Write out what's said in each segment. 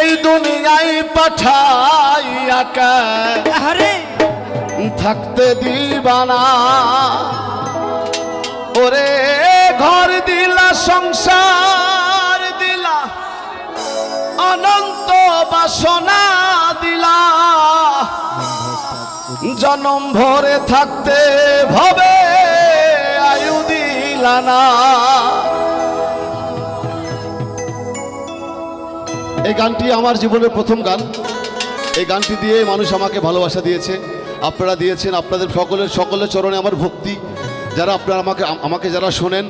এই দুনিয়ায় পাঠাইয়া কে আরে। থাকতে দিবানা। ওরে ঘর দিলা সংসার দিলা অনন্ত বাসনা দিলা। জনম ভরে থাকতে ভবে আয়ু দিলা না। এই গানটি আমার জীবনের প্রথম গান। এই গানটি দিয়ে মানুষ আমাকে ভালোবাসা দিয়েছে, আপনারা দিয়েছেন, আপনাদের সকলের সকলের চরণে আমার ভক্তি। যারা আপনারা আমাকে আমাকে যারা শোনেন,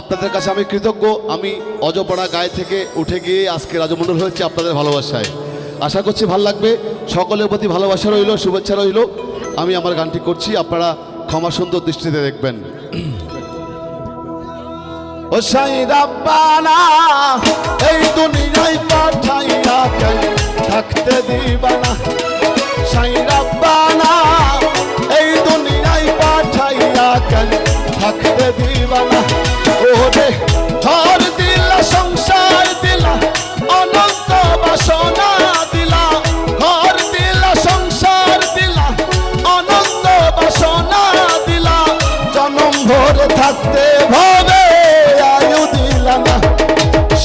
আপনাদের কাছে আমি কৃতজ্ঞ। আমি অজপাড়া গায়ে থেকে উঠে গিয়ে আজকে রাজমণ্ডল হয়েছে আপনাদের ভালোবাসায়। আশা করছি ভালো লাগবে। সকলের প্রতি ভালোবাসা রইল, শুভেচ্ছা রইল। আমি আমার গানটি করছি, আপনারা ক্ষমা সুন্দর দৃষ্টিতে দেখবেন। ও সাই রাব্বানা এই দুনিয়ায় পাঠাইয়া কেন থাকতে দিবানা। সাই রাব্বানা এই দুনিয়ায় পাঠাইয়া কেন থাকতে দিবানা। ওরে ঘর দিলা, সংসার দিলা, অনন্ত বাসনা সংসার দিলা, অনন্ত বাসনা দিলা। জনম ভরে থাকতে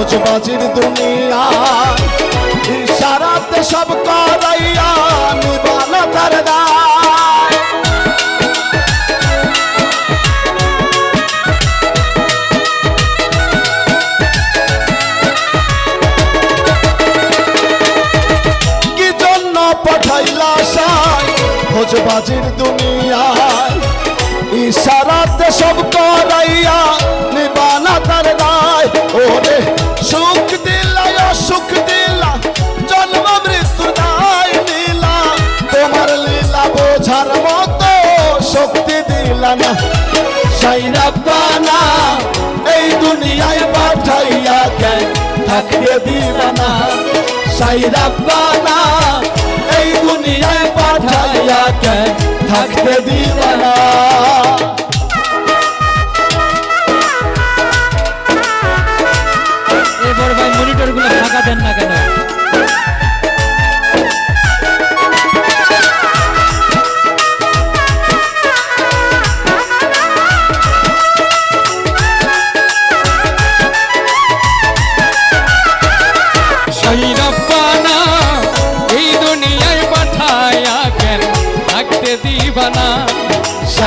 খোঁজবাজির দুনিয়া। ইশারাতে সব করাইয়া নিবানা তার দায়। কি জন্য পাঠাইলা সাই খোঁজবাজির দুনিয়ায়? ইশারাতে সব করাইয়া বোঝার মতো শক্তি দিলা না সাই না এই দুনিয়ায় পাঠাইয়া কেন থাকতে দিলা না? সাই রাব্বানা এই দুনিয়ায় পাঠাইয়া কেন থাকতে দিলা না?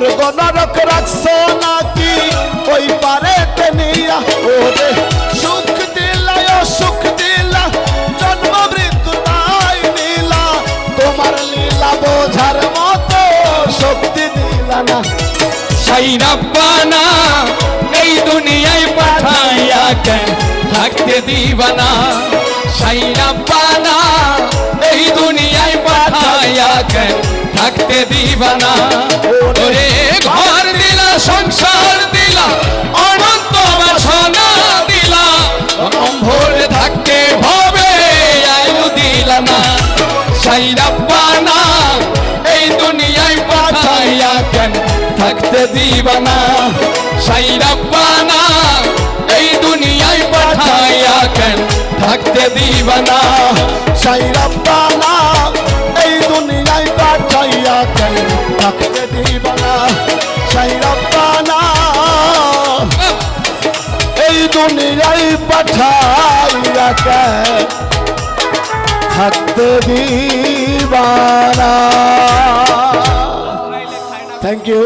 স্বর্গ নরক রাখছ নাকি? ওই পারে নিয়া, ওরে সুখ দিলা সুখ দিলা, জন্ম মৃত্যু নাই নীলা। তোমার লীলা বোঝার মতো শক্তি দিলা না। সেই রব্বানা এই দুনিয়ায় পাঠায়া কেন? থাকতে দিবানা সেই থাকতে দিব না ওরে ঘর দিলা, সংসার দিলা, অনন্ত বাসনা দিলা। অম্ভর থাকতে হবে আয়ু দিলা না। সাইরাপ্পা না এই দুনিয়ায় পাঠাইয়া কেন থাকতে দিবা না সাইরাপ্পা না এই দুনিয়ায় পাঠাইয়া কেন থাকতে দিব না সাইরাপ্পা না থাকতে দিবানা সাই রব্বানা। এই দুনিয়ায় পাঠাইয়া কেন থাকতে দিবানা। Thank you